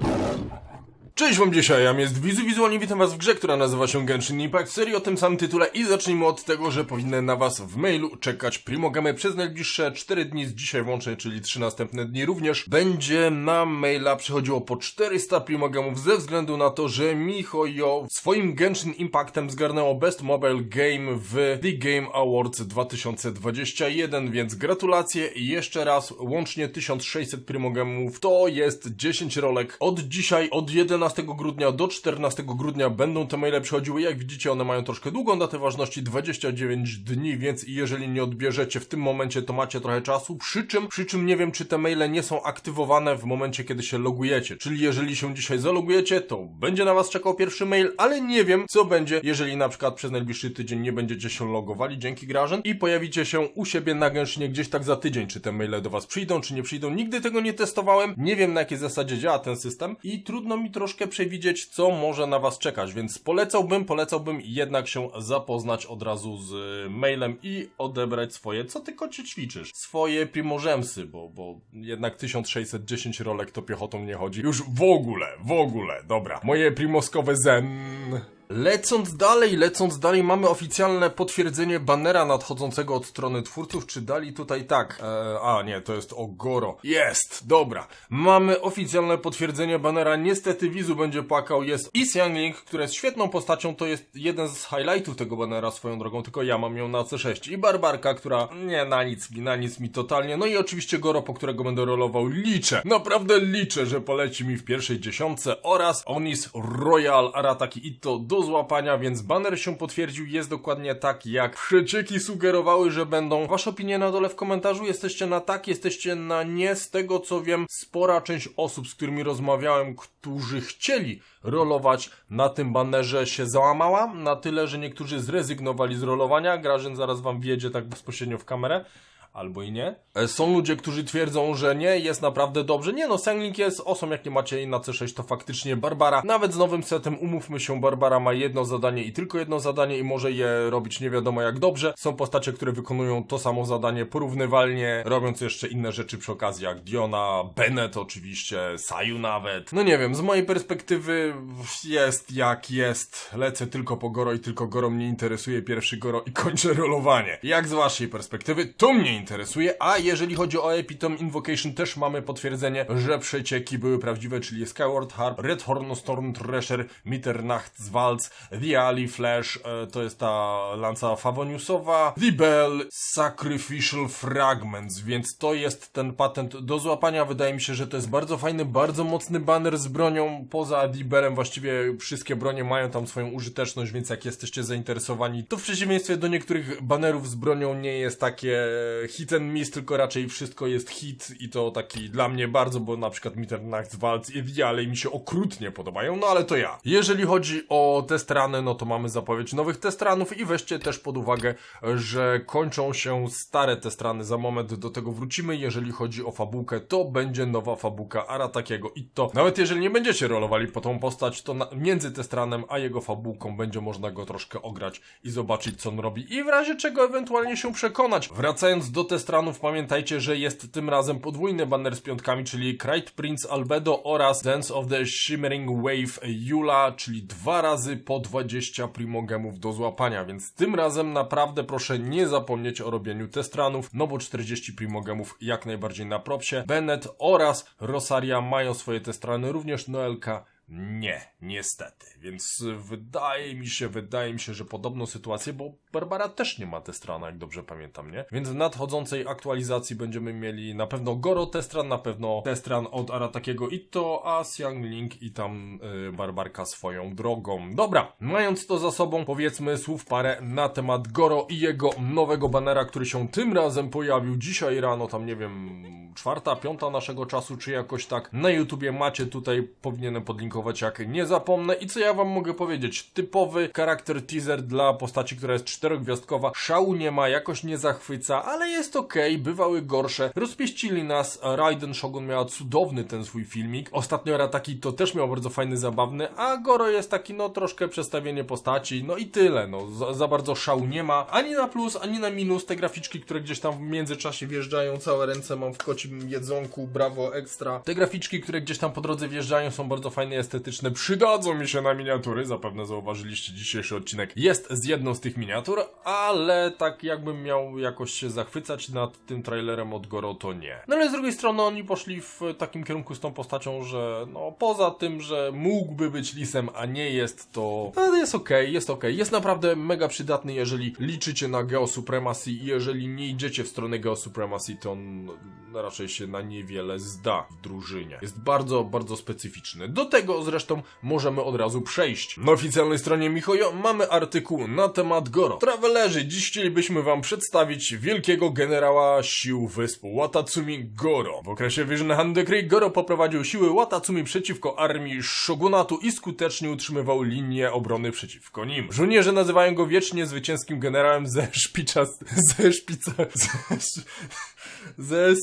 Thank you. Cześć wam dzisiaj, ja jest Wizu Wizualnie witam was w grze, która nazywa się Genshin Impact, serii o tym samym tytule i zacznijmy od tego, że powinny na was w mailu czekać Primogamy przez najbliższe 4 dni z dzisiaj włącznie, czyli 3 następne dni również. Będzie na maila przychodziło po 400 Primogamów ze względu na to, że MiHoYo swoim Genshin Impactem zgarnęło Best Mobile Game w The Game Awards 2021, więc gratulacje i jeszcze raz łącznie 1600 Primogamów, to jest 10 rolek. Od dzisiaj, od 11 grudnia do 14 grudnia będą te maile przychodziły. Jak widzicie, one mają troszkę długą datę ważności, 29 dni, więc jeżeli nie odbierzecie w tym momencie, to macie trochę czasu. Przy czym, przy czym nie wiem, czy te maile nie są aktywowane w momencie, kiedy się logujecie. Czyli jeżeli się dzisiaj zalogujecie, to będzie na was czekał pierwszy mail, ale nie wiem, co będzie, jeżeli na przykład przez najbliższy tydzień nie będziecie się logowali, dzięki Grażen, i pojawicie się u siebie na Genshinie gdzieś tak za tydzień, czy te maile do was przyjdą, czy nie przyjdą. Nigdy tego nie testowałem, nie wiem na jakiej zasadzie działa ten system i trudno mi troszkę przewidzieć, co może na was czekać, więc polecałbym, polecałbym jednak się zapoznać od razu z y, mailem i odebrać swoje, co ty kocie ćwiczysz, swoje primożemsy, bo, bo jednak 1610 rolek to piechotą nie chodzi. Już w ogóle, w ogóle, dobra. Moje primoskowe zen... Lecąc dalej, lecąc dalej, mamy oficjalne potwierdzenie banera nadchodzącego od strony twórców. Czy dali tutaj tak? E, a, nie, to jest Ogoro. Jest, dobra. Mamy oficjalne potwierdzenie banera. Niestety Wizu będzie płakał. Jest Is Youngling, która jest świetną postacią. To jest jeden z highlightów tego banera swoją drogą, tylko ja mam ją na C6. I Barbarka, która nie, na nic mi, na nic mi totalnie. No i oczywiście Goro, po którego będę rolował. Liczę, naprawdę liczę, że poleci mi w pierwszej dziesiątce oraz Onis Royal Arataki Itto do złapania, więc banner się potwierdził, jest dokładnie tak, jak przecieki sugerowały, że będą. Wasze opinie na dole w komentarzu, jesteście na tak, jesteście na nie, z tego co wiem, spora część osób, z którymi rozmawiałem, którzy chcieli rolować na tym banerze się załamała, na tyle, że niektórzy zrezygnowali z rolowania, Grażyn zaraz wam wjedzie tak bezpośrednio w kamerę albo i nie. E, Są ludzie, którzy twierdzą, że nie, jest naprawdę dobrze. Nie no, Sengling jest osą, jak nie macie na C6, to faktycznie Barbara. Nawet z nowym setem, umówmy się, Barbara ma jedno zadanie i tylko jedno zadanie i może je robić nie wiadomo jak dobrze. Są postacie, które wykonują to samo zadanie porównywalnie, robiąc jeszcze inne rzeczy przy okazji, jak Diona, Bennett oczywiście, Saju nawet. No nie wiem, z mojej perspektywy jest jak jest. Lecę tylko po Goro i tylko Goro mnie interesuje, pierwszy Goro i kończę rolowanie. Jak z waszej perspektywy, to mnie interesuje, a jeżeli chodzi o Epitome Invocation, też mamy potwierdzenie, że przecieki były prawdziwe, czyli Skyward Harp, Red Horn Storm Thresher, Mitternachtswaltz, The Ali Flash, e, to jest ta lanca Favoniusowa, The Bell, Sacrificial Fragments, więc to jest ten patent do złapania. Wydaje mi się, że to jest bardzo fajny, bardzo mocny banner z bronią. Poza The Bellem właściwie wszystkie bronie mają tam swoją użyteczność, więc jak jesteście zainteresowani, to w przeciwieństwie do niektórych banerów z bronią nie jest takie hit and miss, tylko raczej wszystko jest hit i to taki dla mnie bardzo, bo na przykład Mitternachtswaltz i Ali mi się okrutnie podobają, no ale to ja. Jeżeli chodzi o testrany, no to mamy zapowiedź nowych testranów i weźcie też pod uwagę, że kończą się stare testrany, za moment do tego wrócimy. Jeżeli chodzi o fabułkę, to będzie nowa fabułka Aratakiego i to nawet jeżeli nie będziecie rolowali po tą postać, to na, między testranem a jego fabułką będzie można go troszkę ograć i zobaczyć co on robi i w razie czego ewentualnie się przekonać. Wracając do testranów, pamiętajcie, że jest tym razem podwójny banner z piątkami, czyli Krayt Prince Albedo oraz Dance of the Shimmering Wave Yula, czyli dwa razy po 20 primogemów do złapania, więc tym razem naprawdę proszę nie zapomnieć o robieniu testranów, no bo 40 primogemów jak najbardziej na propsie. Bennett oraz Rosaria mają swoje testrany, również Noelka nie, niestety. Więc wydaje mi się, wydaje mi się, że podobną sytuację, bo Barbara też nie ma Testrana, jak dobrze pamiętam, nie? Więc w nadchodzącej aktualizacji będziemy mieli na pewno Goro Testran, na pewno Testran od Aratakiego Itto, a Young Link i tam y, Barbarka swoją drogą. Dobra, mając to za sobą, powiedzmy słów parę na temat Goro i jego nowego banera, który się tym razem pojawił dzisiaj rano, tam nie wiem, czwarta, piąta naszego czasu, czy jakoś tak. Na YouTubie macie tutaj, powinienem podlinkować jak nie zapomnę. I co ja wam mogę powiedzieć? Typowy charakter teaser dla postaci, która jest czterogwiazdkowa. Szału nie ma, jakoś nie zachwyca, ale jest okej, bywały gorsze. Rozpieścili nas, Raiden Shogun miała cudowny ten swój filmik. Ostatnio Arataki to też miał bardzo fajny, zabawny, a Goro jest taki, no troszkę przestawienie postaci, no i tyle, no za, za bardzo szału nie ma. Ani na plus, ani na minus te graficzki, które gdzieś tam w międzyczasie wjeżdżają, całe ręce mam w koci jedzonku, brawo, ekstra. Te graficzki, które gdzieś tam po drodze wjeżdżają są bardzo fajne estetyczne, przydadzą mi się na miniatury, zapewne zauważyliście dzisiejszy odcinek jest z jedną z tych miniatur, ale tak jakbym miał jakoś się zachwycać nad tym trailerem od Goro, to nie. No ale z drugiej strony oni poszli w takim kierunku z tą postacią, że no poza tym, że mógłby być lisem, a nie jest, to no, jest okej, jest okej. Jest naprawdę mega przydatny, jeżeli liczycie na Geo Supremacy i jeżeli nie idziecie w stronę Geo Supremacy, to on raczej się na niewiele zda w drużynie. Jest bardzo, bardzo specyficzny. Do tego zresztą możemy od razu przejść. Na oficjalnej stronie Mihoyo mamy artykuł na temat Goro. Travelerzy, dziś chcielibyśmy wam przedstawić wielkiego generała sił wysp Watatsumi Goro. W okresie Vision Hand Decree Goro poprowadził siły Watatsumi przeciwko armii Shogunatu i skutecznie utrzymywał linię obrony przeciwko nim. Żołnierze nazywają go wiecznie zwycięskim generałem ze szpicza... ze szpica... ze, ze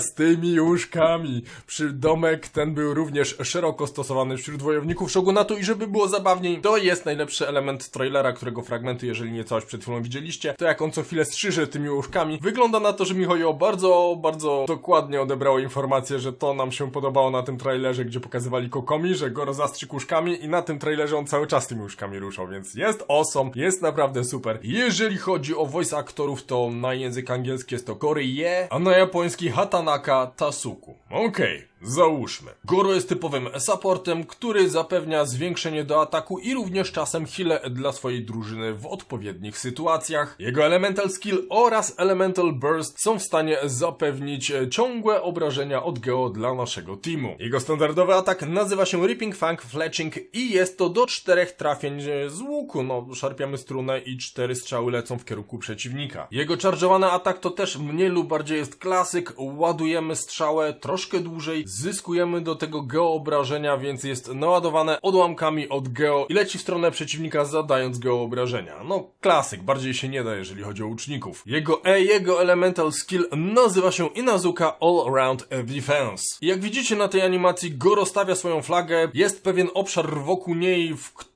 spiczastymi łóżkami. Przydomek ten był również szeroko stosowany wśród wojowników shogunatu i żeby było zabawniej, to jest najlepszy element trailera, którego fragmenty, jeżeli nie całość przed chwilą widzieliście, to jak on co chwilę strzyże tymi łóżkami. Wygląda na to, że Mihoyo bardzo, bardzo dokładnie odebrało informację, że to nam się podobało na tym trailerze, gdzie pokazywali Kokomi, że go rozastrzy łóżkami i na tym trailerze on cały czas tymi łóżkami ruszał, więc jest awesome, jest naprawdę super. Jeżeli chodzi o voice aktorów, to na język angielski jest to Koreye, a na japoński Tanaka Tatsuko. Ok, Załóżmy. Goro jest typowym supportem, który zapewnia zwiększenie do ataku i również czasem heal dla swojej drużyny w odpowiednich sytuacjach. Jego Elemental Skill oraz Elemental Burst są w stanie zapewnić e, ciągłe obrażenia od Geo dla naszego teamu. Jego standardowy atak nazywa się Ripping Fang Fletching i jest to do czterech trafień e, z łuku. No, szarpiamy strunę i cztery strzały lecą w kierunku przeciwnika. Jego charge'owany atak to też mniej lub bardziej jest klasyk. Ładujemy strzałę troszkę dłużej, zyskujemy do tego geo obrażenia, więc jest naładowane odłamkami od geo i leci w stronę przeciwnika zadając geo obrażenia. No klasyk, bardziej się nie da jeżeli chodzi o łuczników. Jego E, jego elemental skill nazywa się Inazuka All Round Defense. I jak widzicie na tej animacji, Go rozstawia swoją flagę, jest pewien obszar wokół niej, w którym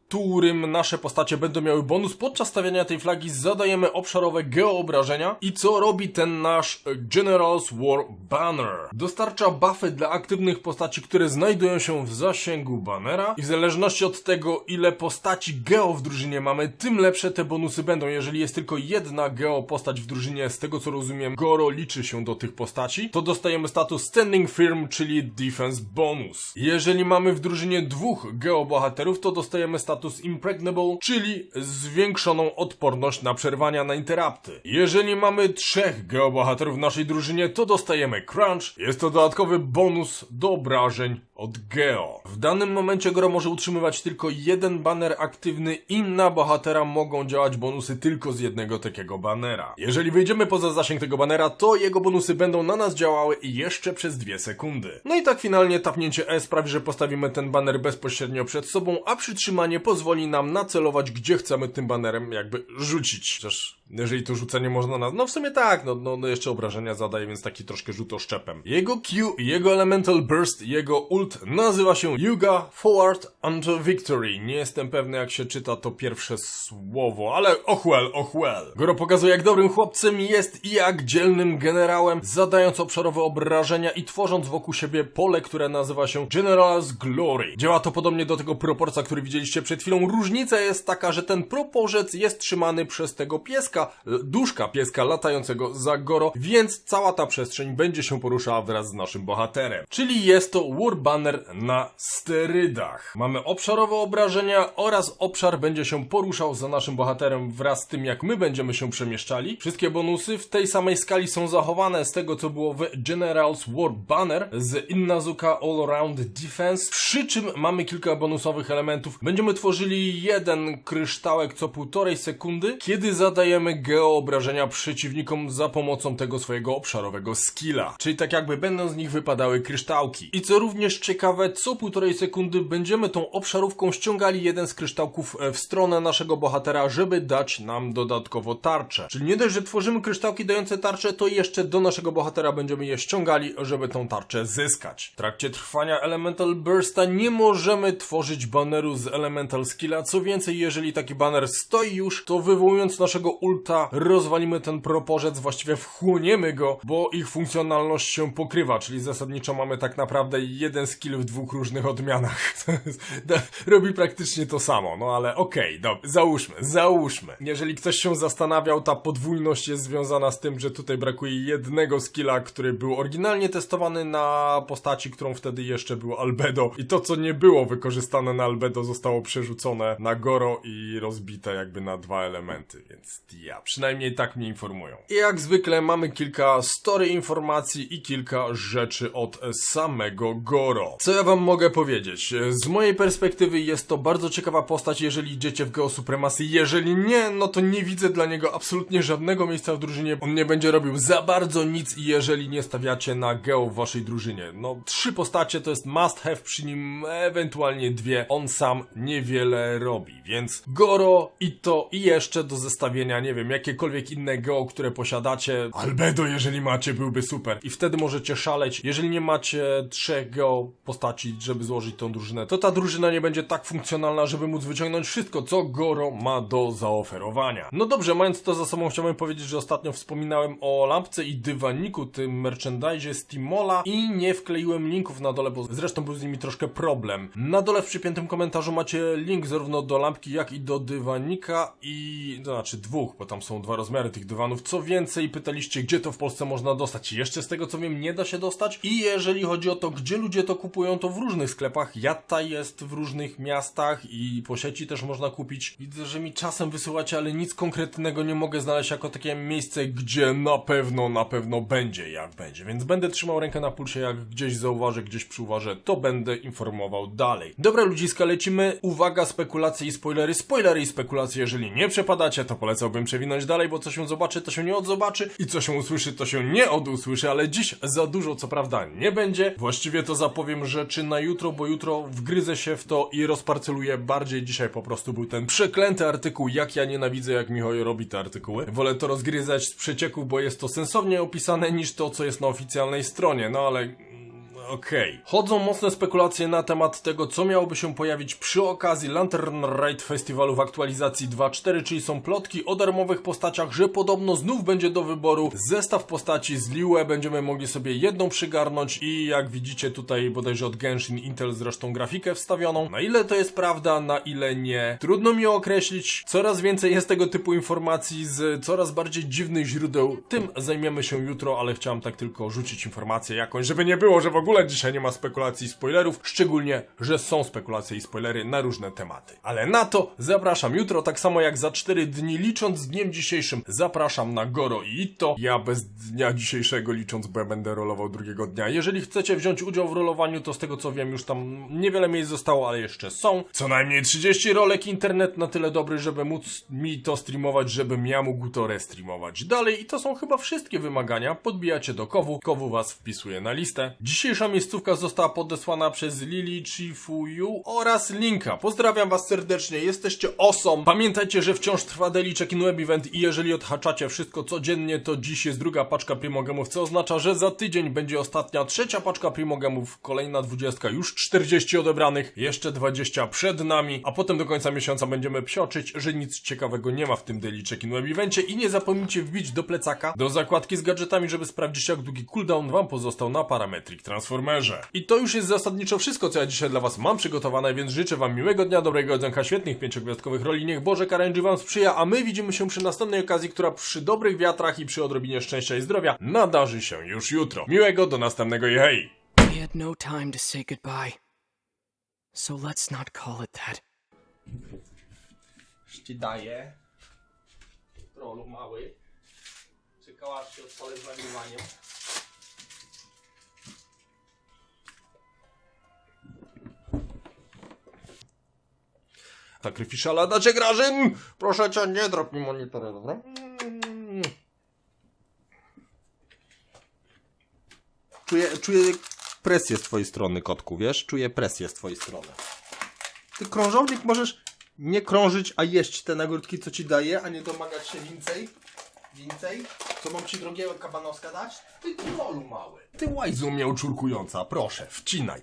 nasze postacie będą miały bonus. Podczas stawiania tej flagi zadajemy obszarowe geoobrażenia. I co robi ten nasz General's War Banner? Dostarcza buffy dla aktywnych postaci, które znajdują się w zasięgu bannera. I w zależności od tego, ile postaci geo w drużynie mamy, tym lepsze te bonusy będą. Jeżeli jest tylko jedna geo postać w drużynie, z tego co rozumiem, Goro liczy się do tych postaci, to dostajemy status Standing Firm, czyli Defense Bonus. Jeżeli mamy w drużynie dwóch geo bohaterów, to dostajemy status status Impregnable, czyli zwiększoną odporność na przerwania na interrupty. Jeżeli mamy trzech geobohaterów w naszej drużynie, to dostajemy Crunch. Jest to dodatkowy bonus do obrażeń od Geo. W danym momencie Goro może utrzymywać tylko jeden baner aktywny i na bohatera mogą działać bonusy tylko z jednego takiego banera. Jeżeli wyjdziemy poza zasięg tego banera, to jego bonusy będą na nas działały jeszcze przez dwie sekundy. No i tak finalnie tapnięcie E sprawi, że postawimy ten baner bezpośrednio przed sobą, a przytrzymanie pozwoli nam nacelować, gdzie chcemy tym banerem jakby rzucić. Chociaż jeżeli to rzucenie można na... No w sumie tak, no, no, no jeszcze obrażenia zadaje, więc taki troszkę rzut oszczepem. Jego Q, jego Elemental Burst, jego ult nazywa się Yuga Forward Unto Victory. Nie jestem pewny jak się czyta to pierwsze słowo, ale och well, och well. Goro pokazuje jak dobrym chłopcem jest i jak dzielnym generałem, zadając obszarowe obrażenia i tworząc wokół siebie pole, które nazywa się General's Glory. Działa to podobnie do tego proporca, który widzieliście przed chwilą. Różnica jest taka, że ten proporzec jest trzymany przez tego pieska, duszka pieska latającego za Goro, więc cała ta przestrzeń będzie się poruszała wraz z naszym bohaterem. Czyli jest to War Banner na sterydach. Mamy obszarowe obrażenia oraz obszar będzie się poruszał za naszym bohaterem wraz z tym, jak my będziemy się przemieszczali. Wszystkie bonusy w tej samej skali są zachowane z tego, co było w General's War Banner z Innazuka All Around Defense, przy czym mamy kilka bonusowych elementów. Będziemy tworzyli jeden kryształek co półtorej sekundy, kiedy zadajemy geoobrażenia przeciwnikom za pomocą tego swojego obszarowego skilla. Czyli tak jakby będą z nich wypadały kryształki. I co również ciekawe, co półtorej sekundy będziemy tą obszarówką ściągali jeden z kryształków e, w stronę naszego bohatera, żeby dać nam dodatkowo tarczę. Czyli nie dość, że tworzymy kryształki dające tarczę, to jeszcze do naszego bohatera będziemy je ściągali, żeby tą tarczę zyskać. W trakcie trwania Elemental Bursta nie możemy tworzyć baneru z Elemental Skilla. Co więcej, jeżeli taki baner stoi już, to wywołując naszego ult ulta, rozwalimy ten proporzec, właściwie wchłoniemy go, bo ich funkcjonalność się pokrywa, czyli zasadniczo mamy tak naprawdę jeden skill w dwóch różnych odmianach. Robi praktycznie to samo, no ale okej, dobra, załóżmy, załóżmy. Jeżeli ktoś się zastanawiał, ta podwójność jest związana z tym, że tutaj brakuje jednego skilla, który był oryginalnie testowany na postaci, którą wtedy jeszcze było Albedo i to, co nie było wykorzystane na Albedo zostało przerzucone na Goro i rozbite jakby na dwa elementy, więc przynajmniej tak mnie informują. I jak zwykle mamy kilka story informacji i kilka rzeczy od samego Goro. Co ja wam mogę powiedzieć? Z mojej perspektywy jest to bardzo ciekawa postać, jeżeli idziecie w Geo Supremacy. Jeżeli nie, no to nie widzę dla niego absolutnie żadnego miejsca w drużynie. On nie będzie robił za bardzo nic, jeżeli nie stawiacie na Geo w waszej drużynie. No, trzy postacie to jest must have przy nim, ewentualnie dwie. On sam niewiele robi, więc Goro, Ito i jeszcze do zestawienia, nie wiem, jakiekolwiek inne Geo, które posiadacie. Albedo, jeżeli macie, byłby super. I wtedy możecie szaleć. Jeżeli nie macie trzech Geo postaci, żeby złożyć tą drużynę, to ta drużyna nie będzie tak funkcjonalna, żeby móc wyciągnąć wszystko, co Goro ma do zaoferowania. No dobrze, mając to za sobą, chciałbym powiedzieć, że ostatnio wspominałem o lampce i dywaniku, tym merchandise Steamola i nie wkleiłem linków na dole, bo zresztą był z nimi troszkę problem. Na dole w przypiętym komentarzu macie link zarówno do lampki, jak i do dywanika i, to znaczy dwóch, bo tam są dwa rozmiary tych dywanów. Co więcej, pytaliście, gdzie to w Polsce można dostać. Jeszcze z tego co wiem, nie da się dostać. I jeżeli chodzi o to, gdzie ludzie to kupują, to w różnych sklepach. Jatta jest w różnych miastach i po sieci też można kupić. Widzę, że mi czasem wysyłacie, ale nic konkretnego nie mogę znaleźć jako takie miejsce, gdzie na pewno, na pewno będzie jak będzie. Więc będę trzymał rękę na pulsie, jak gdzieś zauważę, gdzieś przyuważę, to będę informował dalej. Dobra ludziska, lecimy. Uwaga, spekulacje i spoilery. Spoilery i spekulacje, jeżeli nie przepadacie, to polecałbym przewinąć dalej, bo co się zobaczy, to się nie odzobaczy i co się usłyszy, to się nie odusłyszy, ale dziś za dużo co prawda nie będzie. Właściwie to zapowiem rzeczy na jutro, bo jutro wgryzę się w to i rozparceluję bardziej. Dzisiaj po prostu był ten przeklęty artykuł, jak ja nienawidzę, jak Michał robi te artykuły. Wolę to rozgryzać z przecieków, bo jest to sensownie opisane niż to, co jest na oficjalnej stronie, no ale Okej. Chodzą mocne spekulacje na temat tego, co miałoby się pojawić przy okazji Lantern Ride Festiwalu w aktualizacji 2.4, czyli są plotki o darmowych postaciach, że podobno znów będzie do wyboru zestaw postaci z Liue, będziemy mogli sobie jedną przygarnąć i jak widzicie tutaj bodajże od Genshin Intel zresztą grafikę wstawioną. Na ile to jest prawda, na ile nie, trudno mi określić. Coraz więcej jest tego typu informacji z coraz bardziej dziwnych źródeł. Tym zajmiemy się jutro, ale chciałem tak tylko rzucić informację jakąś, żeby nie było, że w ogóle dzisiaj nie ma spekulacji i spoilerów, szczególnie, że są spekulacje i spoilery na różne tematy. Ale na to zapraszam jutro, tak samo jak za 4 dni, licząc z dniem dzisiejszym, zapraszam na Goro i Itto. Ja bez dnia dzisiejszego licząc, bo ja będę rolował drugiego dnia. Jeżeli chcecie wziąć udział w rolowaniu, to z tego co wiem, już tam niewiele miejsc zostało, ale jeszcze są. Co najmniej 30 rolek, internet na tyle dobry, żeby móc mi to streamować, żebym ja mógł to restreamować dalej. I to są chyba wszystkie wymagania. Podbijacie do Kowu, Kowu was wpisuje na listę. Dzisiejsza miejscówka została podesłana przez Lili Chifuyu oraz Linka. Pozdrawiam was serdecznie, jesteście osom. Pamiętajcie, że wciąż trwa Daily Check-in Web Event i jeżeli odhaczacie wszystko codziennie, to dziś jest druga paczka Primogemów, co oznacza, że za tydzień będzie ostatnia, trzecia paczka Primogemów, kolejna dwudziestka, już 40 odebranych, jeszcze 20 przed nami, a potem do końca miesiąca będziemy psioczyć, że nic ciekawego nie ma w tym Daily Check-in Web Evencie i nie zapomnijcie wbić do plecaka, do zakładki z gadżetami, żeby sprawdzić jak długi cooldown wam pozostał na Parametric Transformerze. I to już jest zasadniczo wszystko, co ja dzisiaj dla was mam przygotowane, więc życzę wam miłego dnia, dobrego jedzenka, świetnych pięciogwiazdkowych roli, niech Boże Karęży wam sprzyja, a my widzimy się przy następnej okazji, która przy dobrych wiatrach i przy odrobinie szczęścia i zdrowia nadarzy się już jutro. Miłego, do następnego i hej! We had no time to say goodbye. So let's not call it that. ci daję. Trollu mały. Czekałaś się odpalę z nagrywaniem. Sakryfiszala dacie Grażyn! Proszę cię, nie drop mi monitora, dobra? Czuję, czuję presję z twojej strony, kotku, wiesz? Czuję presję z twojej strony. Ty krążownik możesz nie krążyć, a jeść te nagródki, co ci daje, a nie domagać się więcej? Więcej? Co mam ci drogiego kabanowska dać? Ty trolu mały. Ty łajzu miał czurkująca, proszę, wcinaj.